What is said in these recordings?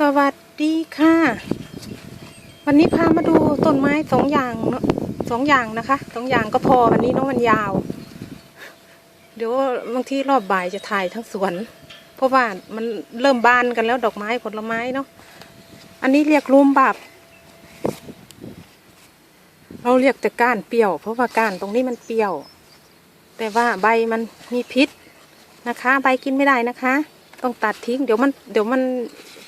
สวัสดีค่ะ วันนี้พามาดูต้นไม้สองอย่างเนอะสองอย่างนะคะสองอย่างก็พอวันนี้เน้องมันยาว เดี๋ยวบางทีรอบบ่ายจะถ่ายทั้งสวน เพราะว่ามันเริ่มบานกันแล้วดอกไม้ผลไม้เนาะอันนี้เรียกรูมบับ เราเรียกแต่ก้านเปรี้ยว เพราะว่าก้านตรงนี้มันเปรี้ยว แต่ว่าใบมันมีพิษนะคะ ใบกินไม่ได้นะคะ ต้องตัดทิ้งเดี๋ยวมันเดี๋ยวมัน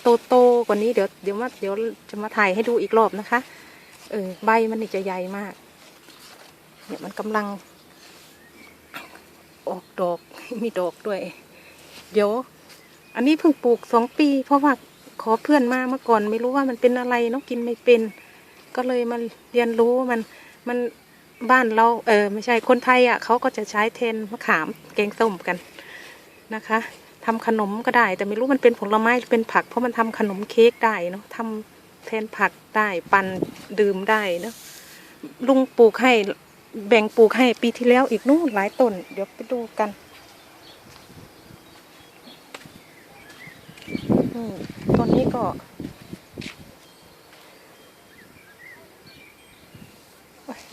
โตโตกว่านี้เดี๋ยวเดี๋ยวมาเดี๋ยวจะมาถ่ายให้ดูอีกรอบนะคะ เออใบมันนี่จะใหญ่มาก เนี่ยมันกำลัง ออกดอกมีดอกด้วย เดี๋ยว อันนี้เพิ่งปลูกสองปี เพราะว่าขอเพื่อนมาเมื่อก่อน ไม่รู้ว่ามันเป็นอะไรเนาะกินไม่เป็น ก็เลยมาเรียนรู้มันมันบ้านเราเออไม่ใช่คนไทยอะเขาก็จะใช้เทนมะขามแกงส้มกันนะคะ ทำขนมก็ได้ แต่ไม่รู้มันเป็นผลไม้หรือเป็นผัก เพราะมันทำขนมเค้กได้เนาะทำแทนผักได้ปั่นดื่มได้เนาะลุงปลูกให้แบ่งปลูกให้ปีที่แล้วอีกนู่นหลายต้น เดี๋ยวไปดูกันต้นนี้ก็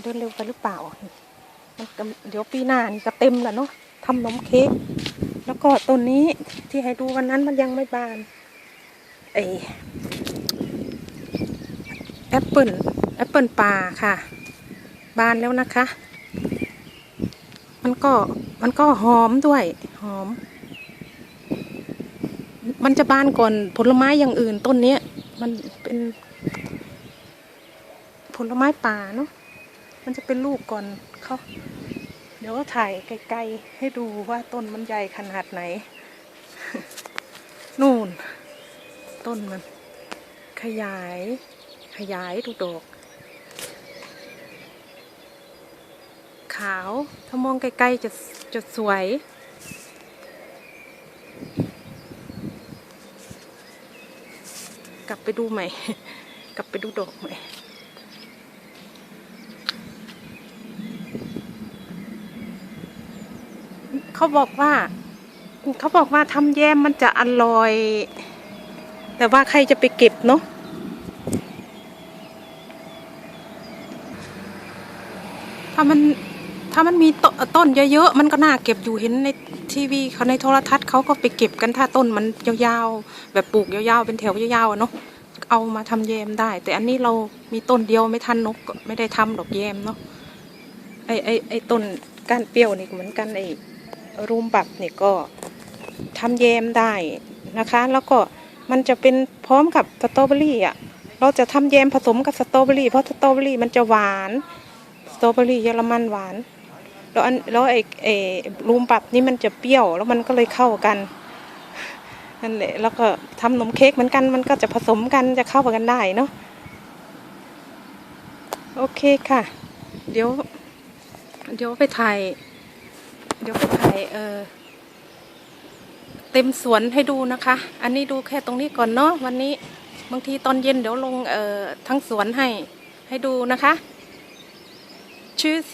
เดินเร็วไปหรือเปล่า เดี๋ยวปีหน้านี่ก็เต็มแล้วเนาะทำนมเค้ก แล้วก็ต้นนี้ที่ให้ดูวันนั้นมันยังไม่บานไอแอปเปิลแอปเปิลป่าค่ะ บานแล้วนะคะ มันก็มันก็หอมด้วยหอม มันจะบานก่อนผลไม้อย่างอื่นต้นนี้มันเป็น ผลไม้ป่าเนาะมันจะเป็นลูกก่อนเขา เดี๋ยวถ่ายไกลๆให้ดูว่าต้นมันใหญ่ขนาดไหน นู่น ต้นมัน ขยาย ขยายดูดอกขาว ถ้ามองไกลๆจะจะสวย กลับไปดูใหม่ กลับไปดูดอกใหม่ เขาบอกว่าเขาบอกว่าทำแยมมันจะอร่อย แต่ว่าใครจะไปเก็บเนาะถ้ามันถ้ามันมีตต้นเยอะๆ มันก็น่าเก็บอยู่เห็นในทีวีเขาในโทรทัศน์เขาก็ไปเก็บกันถ้าต้นมันยาวๆ แบบปลูกยาวๆ เป็นแถวยาวๆเนาะเอามาทำแยมได้ แต่อันนี้เรามีต้นเดียวไม่ทันนกไม่ได้ทำดอกแยมเนาะไอไอไอต้นก้านเปรี้ยวนี่เหมือนกันไอ รูมบับเนี่ยก็ทำแยมได้นะคะ แล้วก็มันจะเป็นพร้อมกับสตรอเบอรี่อะ เราจะทำแยมผสมกับสตรอเบอรี่เพราะสตรอเบอรี่มันจะหวานสตรอเบอรี่เยอรมันหวาน แล้วอันแล้วไอ้ไอ้รูมบับนี่มันจะเปรี้ยว แล้วมันก็เลยเข้ากันนั่นแหละแล้วก็ทำนมเค้กเหมือนกันมันก็จะผสมกันจะเข้ากันได้เนาะโอเคค่ะ เดี๋ยว เดี๋ยวไปถ่าย เดี๋ยวไปถ่ายเออเต็มสวนให้ดูนะคะ อันนี้ดูแค่ตรงนี้ก่อนเนาะวันนี้บางทีตอนเย็นเดี๋ยวลงเอ่อทั้งสวนให้ให้ดูนะคะ Tschüss